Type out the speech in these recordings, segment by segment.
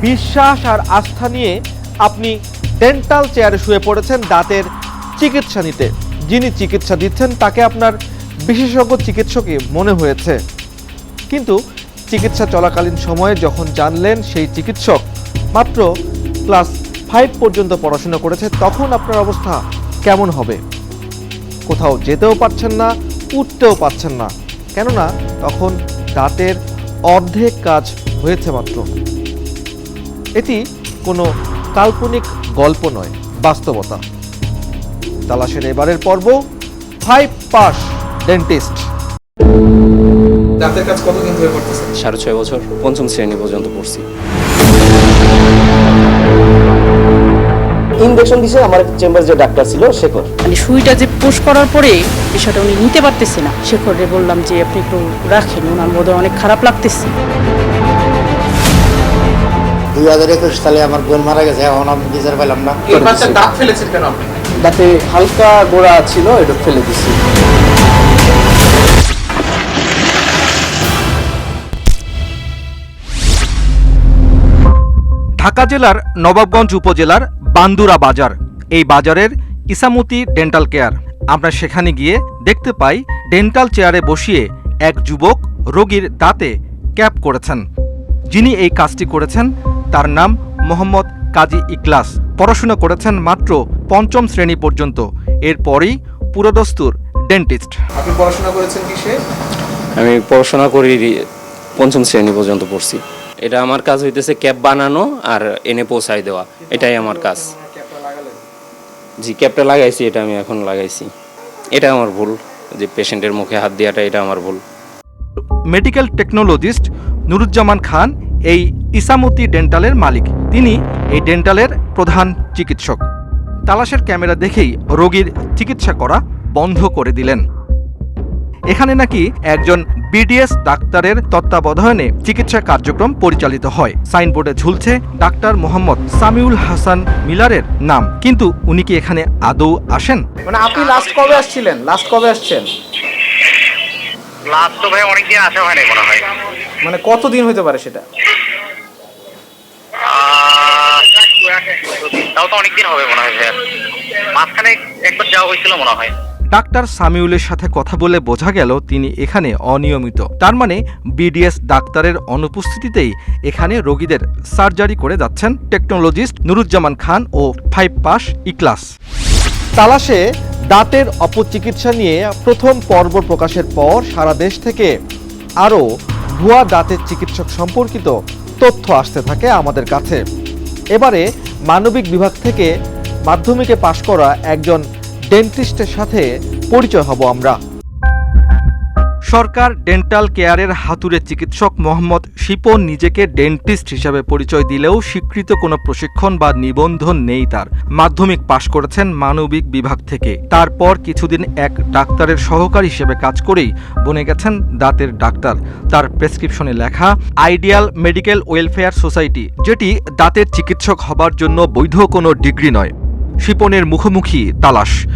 বিশ্বাস আর আস্থা নিয়ে আপনি ডেন্টাল চেয়ারে শুয়ে পড়েছেন দাঁতের চিকিৎসা নিতে। যিনি চিকিৎসা দিচ্ছেন, তাকে আপনার বিশেষজ্ঞ চিকিৎসকই মনে হয়েছে। কিন্তু চিকিৎসা চলাকালীন সময়ে যখন জানলেন সেই চিকিৎসক মাত্র ক্লাস ফাইভ পর্যন্ত পড়াশোনা করেছে, তখন আপনার অবস্থা কেমন হবে? কোথাও যেতেও পারছেন না, উঠতেও পারছেন না। কেননা তখন দাঁতের অর্ধেক কাজ হয়েছে মাত্র। এটি কোনো কাল্পনিক গল্প নয় বাস্তবতা। তালাশের এবারের পর্ব ফাইভ পাস ডেন্টিস্ট। দাঁতের কাজ কতদিন ধরে করতেছেন? সাড়ে ছয় বছর পঞ্চম শ্রেণি পর্যন্ত পড়ছি। ইনজেকশন দিছে আমার চেম্বার যে ডাক্তার ছিল শেখর। মানে সুইটা যে পুশ করার পরে বিষয়টা উনি নিতে পারতেছে না। শেখরে বললাম যে আপনি একটু রাখেন ওনার বোধহয় অনেক খারাপ লাগতেছে। দুই হাজার একুশ সালে আমার বোন মারা গেছে এখন আমি বিচার পেলাম না। দাঁত ফেলেছেন কেন আপনি? দাঁতে হালকা গোড়া ছিল এটা ফেলে দিছি। ঢাকা জেলার নবাবগঞ্জ উপজেলার বান্দুরা বাজার এই বাজারের ইসামতি ডেন্টাল কেয়ার। আমরা সেখানে গিয়ে দেখতে পাই ডেন্টাল চেয়ারে বসিয়ে এক যুবক রোগীর দাঁতে ক্যাপ করেছেন। যিনি এই কাজটি করেছেন তার নাম মোহাম্মদ কাজী ইকলাস। পড়াশোনা করেছেন মাত্র পঞ্চম শ্রেণি পর্যন্ত। এরপরই পুরোদস্তুর ডেন্টিস্ট। আপনি পড়াশোনা করেছেন কিসে? আমি পড়াশোনা করি পঞ্চম শ্রেণি পর্যন্ত পড়ছি। এটা আমার কাজ হইতেছে ক্যাপ বানানো আর এনে পৌঁছায় দেওয়া। এটাই আমার কাজ। জি ক্যাপটা লাগাইছি এটা আমি এখন লাগাইছি। এটা আমার ভুল। যে পেশেন্টের মুখে হাত দেওয়াটা এটা আমার ভুল। মেডিকেল টেকনোলজিস্ট নুরুজ্জামান খান এই ইসামতি ডেন্টালের মালিক। তিনি এই ডেন্টালের প্রধান চিকিৎসক। তালাশের ক্যামেরা দেখেই রোগীর চিকিৎসা করা বন্ধ করে দিলেন। এখানে নাকি একজন বিডিএস ডাক্তারের তত্ত্বাবধানে চিকিৎসা কার্যক্রম পরিচালিত হয়। সাইনবোর্ডে ঝুলছে ডাক্তার মোহাম্মদ সামিউল হাসান মিলারের নাম। কিন্তু উনি কি এখানে আদৌ আসেন? মানে আপনি লাস্ট কবে আসছিলেন? লাস্ট কবে আসছেন? লাস্ট তো ভাই অনেকদিন আসা হয় মনে হয়। মানে কতদিন হতে পারে সেটা? আহ, তাও তো অনেকদিন হবে মনে হয় মাঝখানে একবার যাওয়া হয়েছিল মনে হয়। ডাক্তার সামিউলের সাথে কথা বলে বোঝা গেল তিনি এখানে অনিয়মিত। তার মানে বিডিএস ডাক্তারের অনুপস্থিতিতেই এখানে রোগীদের সার্জারি করে যাচ্ছেন টেকনোলজিস্ট নুরুজ্জামান খান ও ফাইভ পাস ইক্লাস। তালাশে দাঁতের অপচিকিৎসা নিয়ে প্রথম পর্ব প্রকাশের পর সারা দেশ থেকে আরও ভুয়া দাঁতের চিকিৎসক সম্পর্কিত তথ্য আসতে থাকে আমাদের কাছে। এবারে মানবিক বিভাগ থেকে মাধ্যমিকে পাশ করা একজন ডেন্টিস্টের সাথে পরিচয় হব আমরা। সরকার ডেন্টাল কেয়ারের হাতুড়ে চিকিৎসক মোহাম্মদ শিপন নিজেকে ডেন্টিস্ট হিসাবে পরিচয় দিলেও স্বীকৃত কোনো প্রশিক্ষণ বা নিবন্ধন নেই তার। মাধ্যমিক পাশ করেছেন মানবিক বিভাগ থেকে। তারপর কিছুদিন এক ডাক্তারের সহকারী হিসেবে কাজ করেই বনে গেছেন দাঁতের ডাক্তার। তার প্রেসক্রিপশনে লেখা, আইডিয়াল মেডিকেল ওয়েলফেয়ার সোসাইটি যেটি দাঁতের চিকিৎসক হবার জন্য বৈধ কোনো ডিগ্রি নয়। শিপনের মুখোমুখি তালাশ।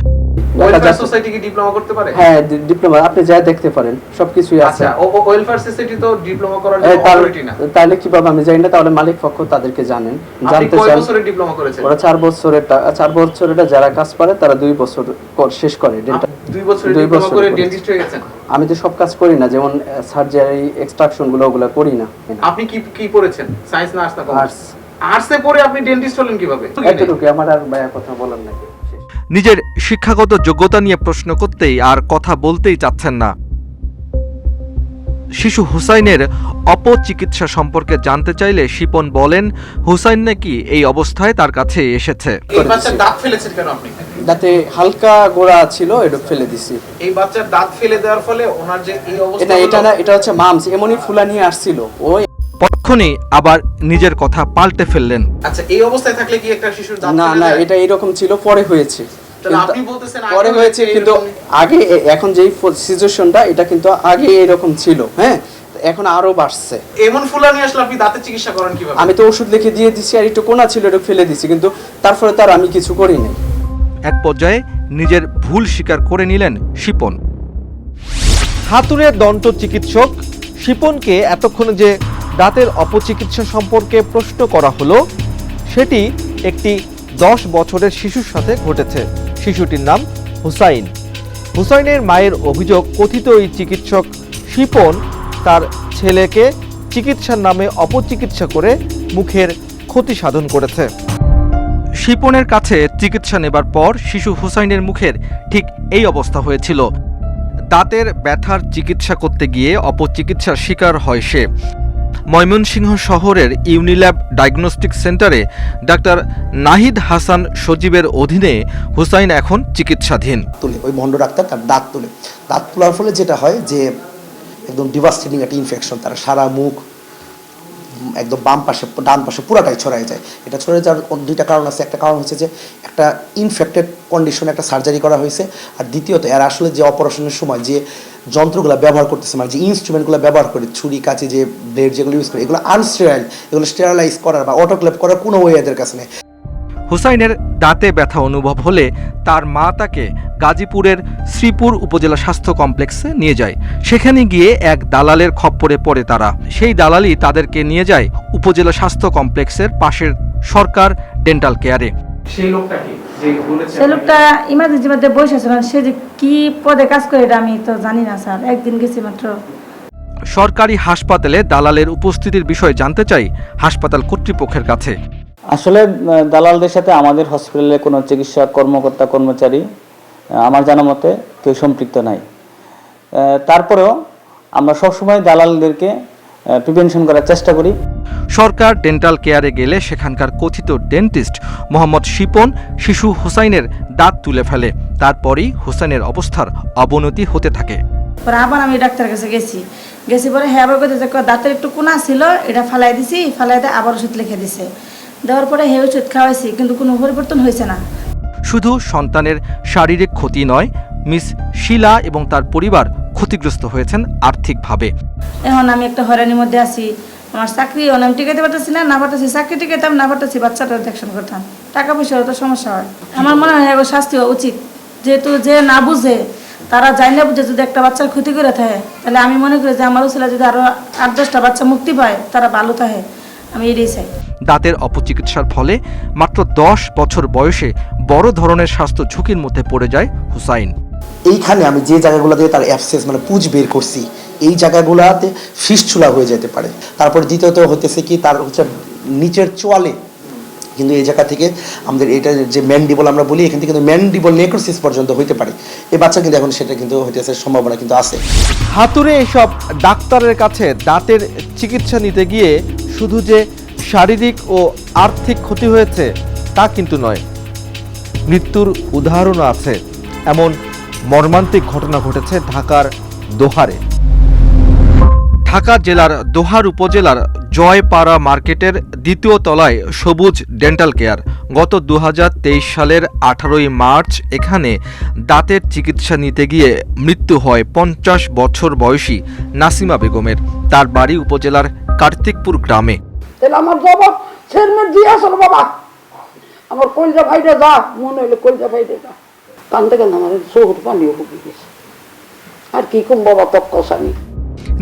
ওয়েলফেয়ার সোসাইটি কি ডিপ্লোমা করতে পারে? হ্যাঁ ডিপ্লোমা আপনি যা দেখতে পারেন সবকিছুই আছে। আচ্ছা ওয়েলফেয়ার সোসাইটি তো ডিপ্লোমা করার অথরিটি না। তাহলে কীভাবে? আমি জানি না তাহলে মালিক পক্ষ তাদেরকে জানেন। আপনি জানতে কয় চান বছরের ডিপ্লোমা করেছেন? ওরা চার বছরের টা- চার বছরের যারা কাজ করে তারা দুই বছর কর- শেষ করে। ডেন্টাল আপনি দুই বছরের ডিপ্লোমা করে ডেন্টিস্ট হয়ে গেছেন? আমি তো সব কাজ করি না যেমন সার্জারি এক্সট্রাকশনগুলো ওগুলো করি না। আপনি কি কি পড়েছেন? সায়েন্স না আর্টস না Arts। আর্টসে পড়ে আপনি ডেন্টিস্ট হলেন কীভাবে? এতটুকু আমার আর কথা বলার নাই। নিজের শিক্ষাগত যোগ্যতা নিয়ে প্রশ্ন করতেই আর কথা বলতেই চাচ্ছেন না। শিশু হুসাইনের অপচিকিৎসা সম্পর্কে জানতে চাইলে শিপন বলেন হুসাইন নাকি এই অবস্থায় তার কাছে এসেছে। এই বাচ্চার দাঁত ফেলেছেন কেন আপনি? দাঁতে হালকা গোড়া ছিল এটা ফেলে দিছি। এই বাচ্চার দাঁত ফেলে দেওয়ার ফলে ওনার যে এই অবস্থা এটা এটা না এটা হচ্ছে মামস এমনই ফুলা নিয়ে আসছিল। ওই পরক্ষণেই আবার নিজের কথা পাল্টে ফেললেন। আচ্ছা এই অবস্থায় থাকলে কি একটা শিশুর দাঁত না না এটা এরকম ছিল পরে হয়েছে। পরে হয়েছে কিন্তু আগে এখন যেই সিচুয়েশনটা এটা কিন্তু আগে এরকম ছিল হ্যাঁ? এখন আরও বাড়ছে। এমন ফুলা নিয়ে আসলে আপনি দাঁতের চিকিৎসা করেন কীভাবে? আমি তো ওষুধ লিখে দিয়ে দিছি আর একটু কোনা ছিল এটা ফেলে দিছি কিন্তু তারপরে তার আমি কিছু করি নাই। এক পর্যায়ে নিজের ভুল স্বীকার করে নিলেন শিপন। হাতুড়ে দন্ত চিকিৎসক শিপনকে এতক্ষণে যে দাঁতের অপচিকিৎসা সম্পর্কে প্রশ্ন করা হলো। সেটি একটি দশ বছরের শিশুর সাথে ঘটেছে। শিশুটির নাম হুসাইন। হুসাইনের মায়ের অভিযোগ, কথিত এই চিকিৎসক শিপন তার ছেলেকে চিকিৎসার নামে অপচিকিৎসা করে মুখের ক্ষতি সাধন করেছে। শিপনের কাছে চিকিৎসা নেবার পর শিশু হুসাইনের মুখের ঠিক এই অবস্থা হয়েছিল। দাঁতের ব্যথার চিকিৎসা করতে গিয়ে অপচিকিৎসার শিকার হয় সে। ময়মনসিংহ শহরের ইউনিল্যাব ডায়াগনস্টিক সেন্টারে ডাক্তার নাহিদ হাসান সজীবের অধীনে হুসাইন এখন চিকিৎসাধীন। তুলে, ওই ভণ্ড ডাক্তার তার দাঁত তুলে। দাঁত তোলার ফলে যেটা হয় যে একদম ডিভাস্টেটিং একটা ইনফেকশন তার সারা মুখ একদম বাম পাশে, ডান পাশে পুরাটাই ছড়ায় যায়। এটা ছড়িয়ে যাওয়ার দুইটা কারণ আছে। একটা কারণ হচ্ছে যে একটা ইনফেক্টেড কন্ডিশনে একটা সার্জারি করা হয়েছে। আর দ্বিতীয়ত, এর আসলে যে অপারেশনের সময় যে যন্ত্রগুলো ব্যবহার করতেছে মানে যে ইনস্ট্রুমেন্টগুলো ব্যবহার করে ছুরি কাছে যে ব্লেড যেগুলো ইউজ করে এগুলো আনস্টেরাইল এগুলো স্টেরালাইজ করার বা অটোক্লেপ করার কোনো ওয়ে এদের কাছে নেই। হুসাইনের দাঁতে ব্যথা অনুভব হলে তার মা তাকে গাজীপুরের শ্রীপুর উপজেলা স্বাস্থ্য কমপ্লেক্সে নিয়ে যায়। সেখানে গিয়ে এক দালালের খপ্পরে পড়ে তারা। সেই দালালই তাদেরকে নিয়ে যায় উপজেলা স্বাস্থ্য কমপ্লেক্সের পাশের সরকার ডেন্টাল কেয়ারে। সেই লোকটা কি যে বলেছে সে ইমার্জেন্সি মধ্যে বসে ছিল সে যে কি পদে কাজ করে এটা আমি তো জানি না স্যার। একদিন গেছি মাত্র। সরকারি হাসপাতালে দালালের উপস্থিতির বিষয়ে জানতে চাই হাসপাতাল কর্তৃপক্ষের কাছে। আসলে দালালদের সাথে আমাদের হসপিটালে কোনো চিকিৎসা কর্মকর্তা কর্মচারী আমার জানা মতে কেউ সম্পৃক্ত নাই। আহ, তারপরেও আমরা সবসময় দালালদেরকে প্রিভেনশন করার চেষ্টা করি। সরকার ডেন্টাল কেয়ারে গেলে সেখানকার কথিত ডেন্টিস্ট মোহাম্মদ শিপন শিশু হুসাইনের দাঁত তুলে ফেলে। তারপরই হুসাইনের অবস্থার অবনতি হতে থাকে। পরে আবার আমি ডাক্তারের কাছে গেছি। গেছি পরে হ্যাঁ আবার কইতে যে কয় দাঁতের একটু কোনা ছিল এটা ফালাই দিছি ফালাই দিয়ে আবার ওষুধ লিখে দিছে। দেওয়ার পরে হে ওষুধ খাওয়াইছি কিন্তু কোনো পরিবর্তন হয়েছে না। শুধু সন্তানের শারীরিক ক্ষতি নয় মিস শিলা এবং তার পরিবার ক্ষতিগ্রস্ত হয়েছেন আর্থিকভাবে। এখন আমি একটা হয়রানির মধ্যে আছি। আমার চাকরি অনেক টিকাতে পারতেছি না না পারতেছি চাকরি টিকাতাম না পারতেছি বাচ্চাটা দেখশন করতাম। টাকা পয়সারও তো সমস্যা হয়। আমার মনে হয় এগো শাস্তি হওয়া উচিত। যেহেতু যে না বুঝে তারা যাই না বুঝে যদি একটা বাচ্চার ক্ষতি করে থাকে তাহলে আমি মনে করি যে আমারও ছেলে যদি আরও আট দশটা বাচ্চা মুক্তি পায় তারা ভালো থাকে। আমি এটাই চাই। দাঁতের অপচিকিৎসার ফলে মাত্র দশ বছর বয়সে বড় ধরনের স্বাস্থ্য ঝুঁকির মধ্যে পড়ে যায় হুসাইন। এইখানে আমি যে জায়গাগুলো দিয়ে তার অ্যাবসেস মানে পুজ বের করছি, এই জায়গাগুলোতে ফিসচুলা হয়ে যেতে পারে। তারপর দ্বিতীয়ত হতেছে কি, তার হচ্ছে নিচের চোয়ালে, কিন্তু এই জায়গা থেকে আমাদের এটা যে ম্যান্ডিবল আমরা বলি, এখান থেকে কিন্তু ম্যান্ডিবল নেক্রোসিস পর্যন্ত হইতে পারে। এই বাচ্চা কিন্তু এখন সেটা কিন্তু হইতেছে, সম্ভাবনা কিন্তু আছে। হাতুড়ে এসব ডাক্তারের কাছে দাঁতের চিকিৎসা নিতে গিয়ে শুধু যে শারীরিক ও আর্থিক ক্ষতি হয়েছে, তা কিন্তু নয়। মৃত্যুর উদাহরণও আছে। এমন মর্মান্তিক ঘটনা ঘটেছে ঢাকার দোহারে। ঢাকা জেলার দোহার উপজেলার জয়পাড়া মার্কেটের দ্বিতীয় তলায় সবুজ ডেন্টাল কেয়ার। গত দুহাজার তেইশ সালের আঠারোই মার্চ এখানে দাঁতের চিকিৎসা নিতে গিয়ে মৃত্যু হয় পঞ্চাশ বছর বয়সী নাসিমা বেগমের। তার বাড়ি উপজেলার কার্তিকপুর গ্রামে। আমার কলজা ভাইটা যা, মনে হইল কলজা ভাইটা যা। কান্দতে কান্দতে আমার চোখের পানিও হুকে গেছে আর কি কম বাবা তক্কসানি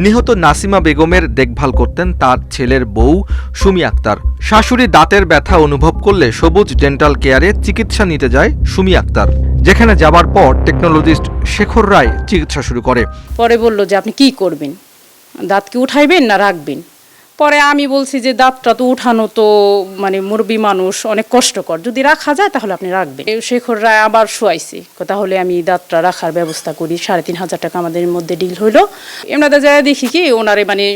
নিহত নাসিমা বেগমের দেখভাল করতেন তার ছেলের বউ সুমি আক্তার। শাশুড়ি দাঁতের ব্যথা অনুভব করলে সবুজ ডেন্টাল কেয়ারে চিকিৎসা নিতে যায় সুমি আক্তার। যেখানে যাবার পর টেকনোলজিস্ট শেখর রায় চিকিৎসা শুরু করে। পরে বলল যে আপনি কি করবেন? দাঁত কি উঠাইবেন না রাখবেন? পরে আমি বলছি যে, দাঁতটা তো উঠানো তো মানে মুরবি মানুষ অনেক কষ্টকর। যদি রাখা যায় তাহলে আপনি রাখবেন। শেখর রায় আবার শোয়াইছি, তাহলে আমি দাঁতটা রাখার ব্যবস্থা করি, সাড়ে তিন হাজার টাকা আমাদের মধ্যে ডিল হইল। এমনাদের যায় দেখি কি, ওনারে মানে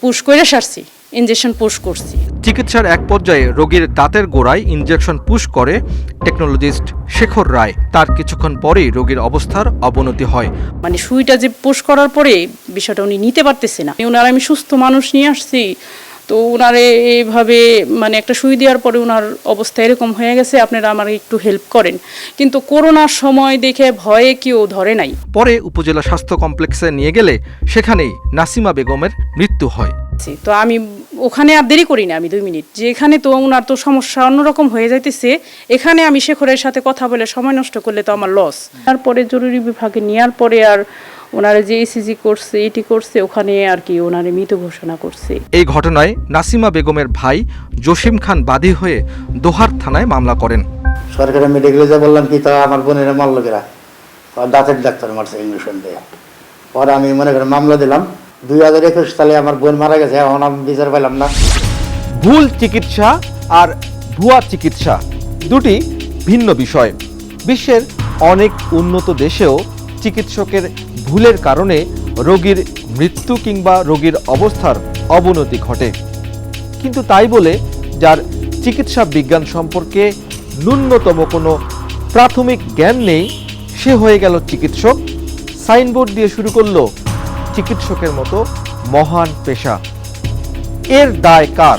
পুশ করে সারছি। ইঞ্জেকশন পুশ করছি। চিকিৎসার এক পর্যায়ে রোগীর দাঁতের গোড়ায় ইনজেকশন পুশ করে টেকনোলজিস্ট শেখর রায়। তার কিছুক্ষণ পরেই রোগীর অবস্থার অবনতি হয়। মানে সুইটা যে পোষ করার পরে বিষয়টা উনি নিতে পারতেছে না। ওনার আমি সুস্থ মানুষ নিয়ে আসছি তো ওনারে এইভাবে মানে একটা সুই দেওয়ার পরে ওনার অবস্থা এরকম হয়ে গেছে আপনারা আমার একটু হেল্প করেন। কিন্তু করোনার সময় দেখে ভয়ে কেউ ধরে নাই। পরে উপজেলা স্বাস্থ্য কমপ্লেক্সে নিয়ে গেলে সেখানেই নাসিমা বেগমের মৃত্যু হয়। তো আমি ওখানে আর দেরি করি না আমি দুই মিনিট। যে এখানে তো ওনার তো সমস্যা অন্যরকম হয়ে যাইতেছে এখানে আমি শেখরের সাথে কথা বলে সময় নষ্ট করলে তো আমার লস তারপরে জরুরি বিভাগে নেওয়ার পরে আর ওনারা যে ইসিজি করছে এটি করছে ওখানে আর কি ওনারে মৃত ঘোষণা করছে। এই ঘটনায় নাসিমা বেগমের ভাই জসিম খান বাদী হয়ে দোহার থানায় মামলা করেন। সরকারি মেডিকেলে যা বললাম কি তা আমার বোনের মারল কেরা? দাঁতের ডাক্তার মারছে ইঞ্জেকশন দিয়ে। পরে আমি মনে করি মামলা দিলাম দুই হাজার একুশ সালে আমার বোন মারা গেছে, এখন আমি বিচার পেলাম না। ভুল চিকিৎসা আর ভুয়া চিকিৎসা দুটি ভিন্ন বিষয়। বিশ্বের অনেক উন্নত দেশেও চিকিৎসকের ভুলের কারণে রোগীর মৃত্যু কিংবা রোগীর অবস্থার অবনতি ঘটে। কিন্তু তাই বলে যার চিকিৎসা বিজ্ঞান সম্পর্কে ন্যূনতম কোনো প্রাথমিক জ্ঞান নেই, সে হয়ে গেল চিকিৎসক। সাইনবোর্ড দিয়ে শুরু করল চিকিৎসকের মতো মহান পেশা। এর দায় কার?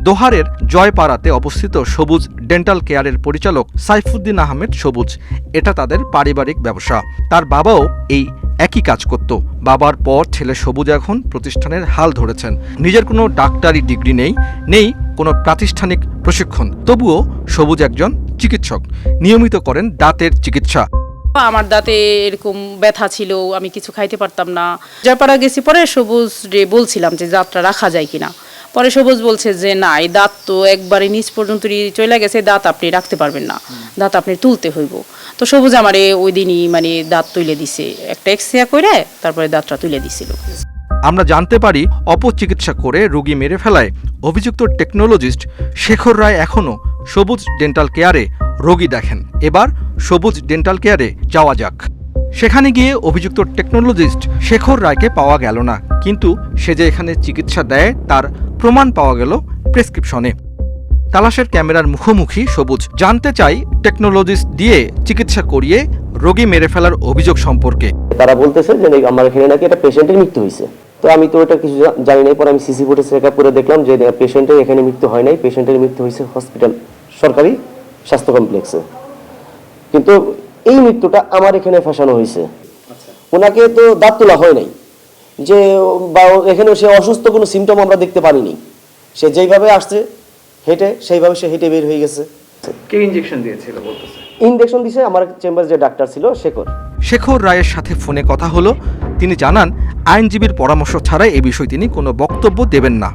দোহারের জয়পাড়াতে অবস্থিত সবুজ ডেন্টাল কেয়ারের পরিচালক সাইফুদ্দিন আহমেদ সবুজ। এটা তাদের পারিবারিক ব্যবসা। তার বাবাও এই একই কাজ করত। বাবার পর ছেলে সবুজ এখন প্রতিষ্ঠানের হাল ধরেছেন। নিজের কোনো ডাক্তারি ডিগ্রি নেই নেই কোনো প্রাতিষ্ঠানিক প্রশিক্ষণ। তবুও সবুজ একজন চিকিৎসক। নিয়মিত করেন দাঁতের চিকিৎসা। আমার দাঁতে এরকম ব্যথা ছিল, আমি কিছু খাইতে পারতাম না। জয়পাড়া গেছি, পরে সবুজ রে বলছিলাম যে দাঁতটা রাখা যায় কিনা। পরে সবুজ বলছে যে, না, এই দাঁত তো একবারে নিচ পর্যন্ত চলে গেছে, দাঁত আপনি রাখতে পারবেন না। দাঁত আপনি তুলতে হইব। তো সবুজ আমারে ওই দিনই মানে দাঁত তুলে দিছে। একটা এক্সরে করে তারপরে দাঁতটা তুলে দিছিল। আমরা জানতে পারি, অপচিকিৎসা করে রোগী মেরে ফেলায় অভিযুক্ত টেকনোলজিস্ট শেখর রায় এখনও সবুজ ডেন্টাল কেয়ারে রোগী দেখেন। এবার সবুজ ডেন্টাল কেয়ারে যাওয়া যাক। সেখানে গিয়ে অভিযুক্ত টেকনোলজিস্ট শেখর রায়কে পাওয়া গেল না। কিন্তু সে যে এখানে চিকিৎসা দেয়, তার প্রমাণ পাওয়া গেল প্রেসক্রিপশনে তালাশের ক্যামেরার মুখোমুখি সবুজ। জানতে চাই টেকনোলজিস্ট দিয়ে চিকিৎসা করিয়ে রোগী মেরে ফেলার অভিযোগ সম্পর্কে। তারা বলতেছে যে আমার এখানে নাকি একটা পেশেন্টের মৃত্যু হয়েছে। তো আমি তো ওটা কিছু জানি নাই, পরে আমি সিসি ফুটেজ চেক করে দেখলাম যে পেশেন্টের এখানে মৃত্যু হয় নাই। পেশেন্টের মৃত্যু হয়েছে হসপিটাল সরকারি স্বাস্থ্য কমপ্লেক্সে কিন্তু এই মৃত্যুটা আমার এখানে ফাঁসানো হয়েছে। ওনাকে তো দাঁত তোলা হয় নাই। যে বা এখানে সে অসুস্থ কোনো সিমটম আমরা দেখতে পারিনি। সে যেইভাবে আসছে হেঁটে সেইভাবে সে হেঁটে বের হয়ে গেছে। কে ইনজেকশন দিয়েছিল বলতেছে? ইনজেকশন দিছে আমার চেম্বারে যে ডাক্তার ছিল শেখর। শেখর রায়ের সাথে ফোনে কথা হলো। তিনি জানান আইনজীবীর পরামর্শ ছাড়াই এ বিষয়ে তিনি কোনো বক্তব্য দেবেন না।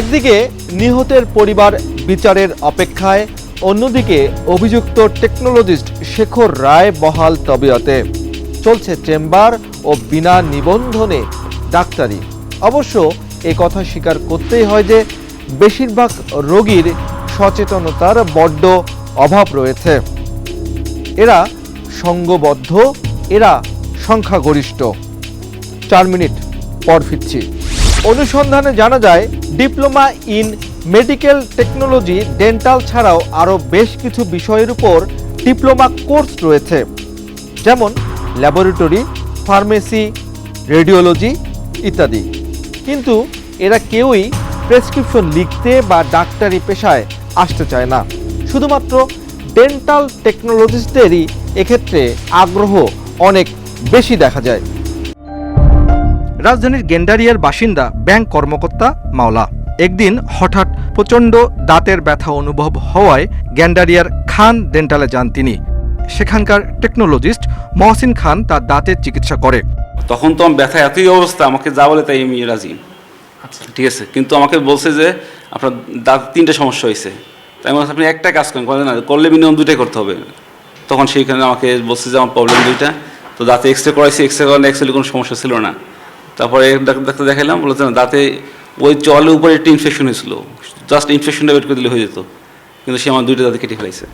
একদিকে নিহতের পরিবার বিচারের অপেক্ষায় অন্যদিকে অভিযুক্ত টেকনোলজিস্ট শেখর রায় বহাল তবিয়তে। চলছে চেম্বার ও বিনা নিবন্ধনে ডাক্তারি। অবশ্য এ কথা স্বীকার করতেই হয় যে, বেশিরভাগ রোগীর সচেতনতার বড্ড অভাব রয়েছে। এরা সঙ্গবদ্ধ, এরা সংখ্যাগরিষ্ঠ। চার মিনিট পর ফিরছি। অনুসন্ধানে জানা যায়, diploma in medical technology, dental ছাড়াও আরও বেশ কিছু বিষয়ের উপর ডিপ্লোমা কোর্স রয়েছে। যেমন ল্যাবরেটরি, ফার্মেসি, রেডিওলজি ইত্যাদি। কিন্তু এরা কেউই প্রেসক্রিপশন লিখতে বা ডাক্তারি পেশায় আসতে চায় না। শুধুমাত্র ডেন্টাল টেকনোলজিস্টদেরই এক্ষেত্রে আগ্রহ অনেক বেশি দেখা যায়। রাজধানীর গেন্ডারিয়ার বাসিন্দা, ব্যাংক কর্মকর্তা মাওলা। একদিন হঠাৎ প্রচণ্ড দাঁতের ব্যথা অনুভব হওয়ায় গ্যান্ডারিয়ার খান ডেন্টালে যান তিনি। সেখানকার টেকনোলজিস্ট মহসিন খান তার দাঁতের চিকিৎসা করে। তখন তো আমার ব্যথা এতই অবস্থা আমাকে যা বলে তাই আমি রাজি। ঠিক আছে কিন্তু আমাকে বলছে যে আপনার দাঁত তিনটে সমস্যা হয়েছে। তাই আমি বলছি, আপনি একটা কাজ করেন। করেন না করলে মিনিমাম দুটাই করতে হবে। তখন সেইখানে আমাকে বলছে যে আমার প্রবলেম দুইটা। তো দাঁতে এক্স রে করাইছি এক্স রে করালে এক্সরে কোনো সমস্যা ছিল না। তারপরে ডাক্তার ডাক্তার দেখালাম বলছে না দাঁতে ওই জলের উপরে একটা ইনফেকশন হয়েছিল। জাস্ট ইনফেকশনটা বের করে দিলে হয়ে যেত। কিন্তু সে আমার দুইটা দাঁতে কেটে ফেলাইছে।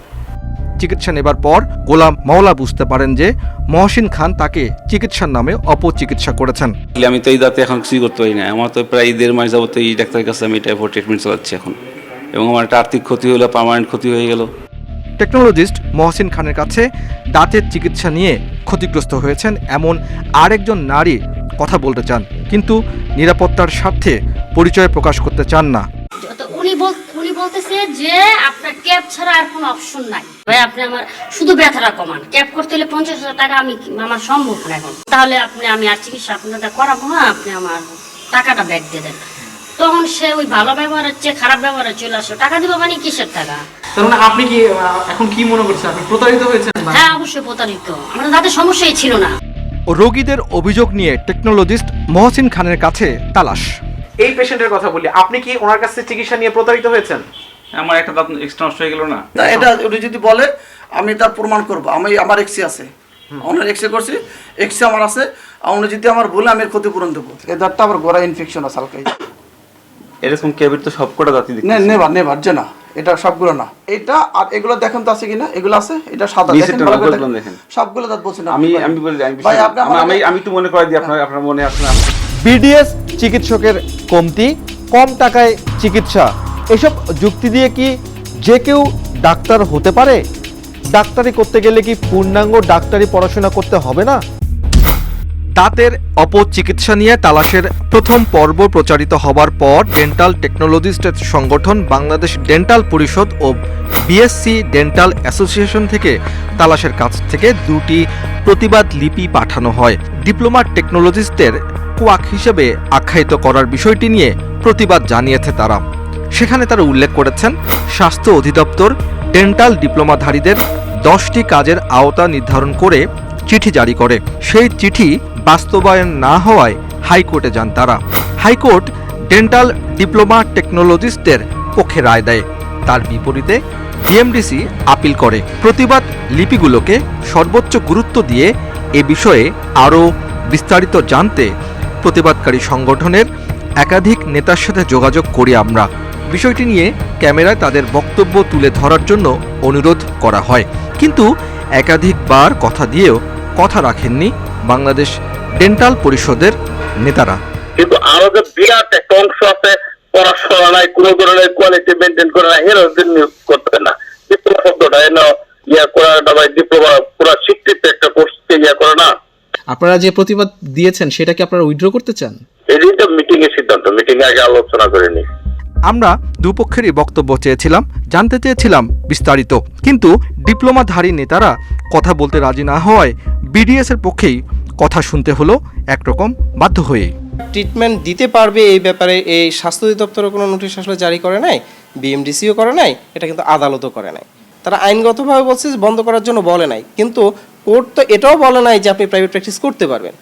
চিকিৎসা নেবার পর গোলাম মাওলা বুঝতে পারেন যে মহসিন খান তাকে চিকিৎসার নামে অপচিকিৎসা করেছেন। আমি তো এই দাঁতে এখন কিছুই করতে পারি না। আমার তো প্রায় দেড় মাস যাবত এই ডাক্তারের কাছে আমি টাইফয়েড ট্রিটমেন্ট চালাচ্ছি এখন। এবং আমার একটা আর্থিক ক্ষতি হলো পার্মানেন্ট ক্ষতি হয়ে গেল। টেকনোলজিস্ট মহসিন খানের কাছে দাঁতের চিকিৎসা নিয়ে ক্ষতিগ্রস্ত হয়েছেন এমন আরেকজন নারী কথা বলতে চান কিন্তু নিরাপত্তার স্বার্থে পরিচয় প্রকাশ করতে চান না। তো উনি বল উনি বলতেছে যে আপনার ক্যাব ছাড়া আর কোনো অপশন নাই। ভাই আপনি আমার শুধু ব্যথাটা কমান। ক্যাব করতে হলে পঞ্চাশ হাজার টাকা আমি আমার সম্ভব না এখন। তাহলে আপনি আমি আর চিকিৎসা করাবো না আপনি আমার টাকাটা ব্যাক দিয়ে দেন। তখন সে ওই ভালো ব্যবহারের চেয়ে খারাপ ব্যবহারে চলে আসলো। টাকা দিব মানে কিসের টাকা? তার মানে আপনি কি এখন কি মনে করছেন? আপনি প্রতারিত হয়েছেন হ্যাঁ অবশ্যই প্রতারিত। আমাদের সমস্যাই ছিল না। রোগীদের অভিযোগ নিয়ে টেকনোলজিস্ট মহসিন খানের কাছে তালাশ। এই পেশেন্টের কথা বলি আপনি কি ওনার কাছে চিকিৎসা নিয়ে প্রতারিত হয়েছেন? আমার একটা দাঁত এক্সট্রা নষ্ট হয়ে গেল না? না এটা উনি যদি বলে আমি তার প্রমাণ করব। আমি আমার এক্সি আছে। ওনার এক্সি করছি এক্সি আমার আছে। আর উনি যদি আমার বলে আমি এর ক্ষতিপূরণ দেবো। এই দাঁতটা আমার গোড়া ইনফেকশন আছে হালকাই। এরকম ক্যাবির তো সব কটা দাঁতই না নেবার নেবার যে না এটা সবগুলো না। এটা আর এগুলো দেখেন তো আছে কিনা? এগুলো আছে? এটা সাদা। দেখেন ভালো করে দেখেন। সবগুলো দাঁত বলছেন আমি আমি বলি আমি ভাই আপনি আমি- আমি একটু মনে করাই দিই আপনার আপনার মনে আছে না বিডিএস চিকিৎসকের কমতি কম টাকায় চিকিৎসা। এসব যুক্তি দিয়ে কি যে কেউ ডাক্তার হতে পারে? ডাক্তারি করতে গেলে কি পূর্ণাঙ্গ ডাক্তারি পড়াশোনা করতে হবে না? দাঁতের অপচিকিৎসা নিয়ে তালাশের প্রথম পর্ব প্রচারিত হবার পর ডেন্টাল টেকনোলজিস্টের সংগঠন বাংলাদেশ ডেন্টাল পরিষদ ও বিএসসি ডেন্টাল অ্যাসোসিয়েশন থেকে তালাশের কাছ থেকে দুটি প্রতিবাদ লিপি পাঠানো হয়। ডিপ্লোমা টেকনোলজিস্টের কোয়াক হিসেবে আখ্যায়িত করার বিষয়টি নিয়ে প্রতিবাদ জানিয়েছে তারা। সেখানে তারা উল্লেখ করেছেন, স্বাস্থ্য অধিদপ্তর ডেন্টাল ডিপ্লোমাধারীদের দশটি কাজের আওতা নির্ধারণ করে চিঠি জারি করে। সেই চিঠি বাস্তবায়ন না হওয়ায় হাইকোর্টে যান তারা। হাইকোর্ট ডেন্টাল ডিপ্লোমা টেকনোলজিস্টদের পক্ষে রায় দেয়। তার বিপরীতে বিএমডিসি আপিল করে। প্রতিবাদ লিপিগুলোকে সর্বোচ্চ গুরুত্ব দিয়ে এ বিষয়ে আরও বিস্তারিত জানতে প্রতিবাদকারী সংগঠনের একাধিক নেতার সাথে যোগাযোগ করি আমরা। বিষয়টি নিয়ে ক্যামেরায় তাদের বক্তব্য তুলে ধরার জন্য অনুরোধ করা হয়। কিন্তু একাধিকবার কথা দিয়েও কথা রাখেননি বাংলাদেশ ডেন্টাল পরিষদের নেতারা। কিন্তু আরও যে বিরাট একটা অংশ আছে পড়াশোনা নাই কোনো ধরনের কোয়ালিটি মেনটেন করে না এর নিয়োগ করতে না। ডিপ্লোমা শব্দটা এনে ইয়া করাটা ভাই ডিপ্লোমা পুরো স্বীকৃত একটা কোর্সকে ইয়া করে না। আপনারা যে প্রতিবাদ দিয়েছেন সেটা কি আপনারা উইথড্র করতে চান? এটাই তো মিটিং এর সিদ্ধান্ত মিটিং আগে আলোচনা করে করেনি আমরা দুপক্ষেরই বক্তব্য চেয়েছিলাম, জানতে চেয়েছিলাম বিস্তারিত। কিন্তু ডিপ্লোমাধারী নেতারা কথা বলতে রাজি না হওয়ায় বিডিএস এর পক্ষেই কথা শুনতে হলো একরকম বাধ্য হয়ে ট্রিটমেন্ট দিতে পারবে এই ব্যাপারে এই স্বাস্থ্য অধিদপ্তরও কোনো নোটিশ আসলে জারি করে নাই, বিএমডিসিও করে নাই, এটা কিন্তু আদালতও করে নাই। তারা আইনগতভাবে বলছে বন্ধ করার জন্য বলে নাই, কিন্তু কোর্ট তো এটাও বলে নাই যে আপনি প্রাইভেট প্র্যাকটিস করতে পারবেন।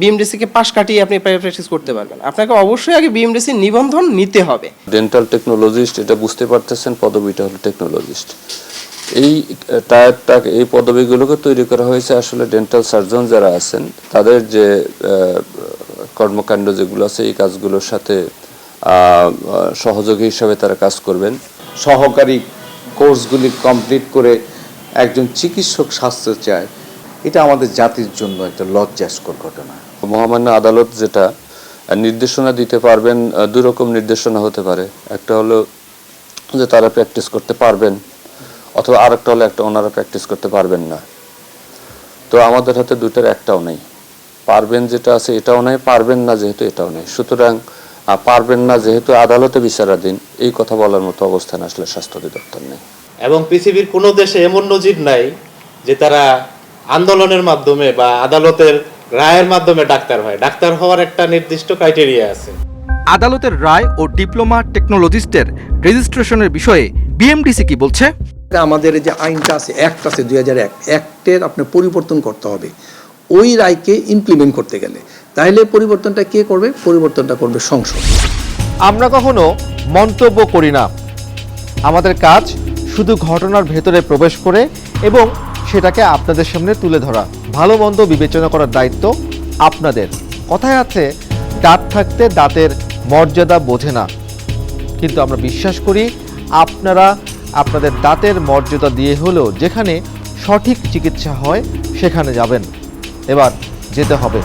বিএমডিসিকে পাশ কাটিয়ে আপনি প্রাইভেট প্র্যাকটিস করতে পারবেন। আপনাকে অবশ্যই আগে বিএমডিসি নিবন্ধন নিতে হবে। ডেন্টাল টেকনোলজিস্ট এটা বুঝতে পারতেছেন, পদবিটা হলো টেকনোলজিস্ট এই টায়ারটা এই পদবিগুলোকে তৈরি করা হয়েছে আসলে ডেন্টাল সার্জন যারা আছেন, তাদের যে কর্মকাণ্ড যেগুলো আছে, এই কাজগুলোর সাথে সহযোগী হিসাবে তারা কাজ করবেন। সহকারী কোর্সগুলি কমপ্লিট করে একজন চিকিৎসক স্বাস্থ্য চায়। এটা আমাদের জাতির জন্য একটা লজ্জাস্কর ঘটনা। মহামান্য আদালত যেটা নির্দেশনা দিতে পারবেন আহ, দুই রকম নির্দেশনা হতে পারে। একটা হলো যে তারা প্র্যাকটিস করতে পারবেন অথবা আরেকটা হলো একটা ওনারা প্র্যাকটিস করতে পারবেন না। তো আমাদের হাতে দুইটার একটাও নেই। পারবেন যেটা আছে এটাও নেই পারবেন না যেহেতু এটাও নেই। সুতরাং পারবেন না যেহেতু আদালতে বিচারাধীন এই কথা বলার মতো অবস্থান আসলে স্বাস্থ্য অধিদপ্তর নেই। এবং পৃথিবীর কোনো দেশে এমন নজির নাই যে তারা আন্দোলনের মাধ্যমে বা আদালতের রায়ের মাধ্যমে ডাক্তার হয়। ডাক্তার হওয়ার একটা নির্দিষ্ট ক্রাইটেরিয়া আছে। আদালতের রায় ও ডিপ্লোমা টেকনোলজিস্টের রেজিস্ট্রেশনের বিষয়ে বিএমডিসি কি বলছে? আমাদের যে আইনটা আছে অ্যাক্ট আছে দুই হাজার এক অ্যাক্টের আপনার পরিবর্তন করতে হবে। ওই রায়কে ইমপ্লিমেন্ট করতে গেলে। তাহলে পরিবর্তনটা কে করবে? পরিবর্তনটা করবে সংসদ। আমরা কখনো মন্তব্য করি না। আমাদের কাজ শুধু ঘটনার ভেতরে প্রবেশ করে এবং সেটাকে আপনাদের সামনে তুলে ধরা। ভালো মন্দ বিবেচনা করার দায়িত্ব আপনাদের। কথায় আছে, দাঁত থাকতে দাঁতের মর্যাদা বোঝে না। কিন্তু আমরা বিশ্বাস করি, আপনারা আপনাদের দাঁতের মর্যাদা দিয়ে হলেও যেখানে সঠিক চিকিৎসা হয়, সেখানে যাবেন। এবার যেতে হবে।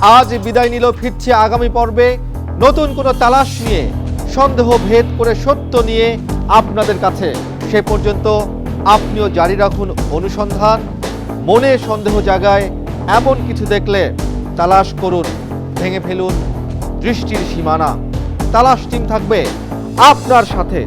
আজ বিদায় নিল, ফিরছে আগামী পর্বে নতুন কোনো তালাশ নিয়ে। সন্দেহ ভেদ করে সত্য নিয়ে আপনাদের কাছে। সে পর্যন্ত আপনিও জারি রাখুন অনুসন্ধান। মনে সন্দেহ জাগায় এমন কিছু দেখলে তালাশ করুন, ভেঙে ফেলুন, দৃষ্টির সীমানা। তালাশ টিম থাকবে আপনার সাথে।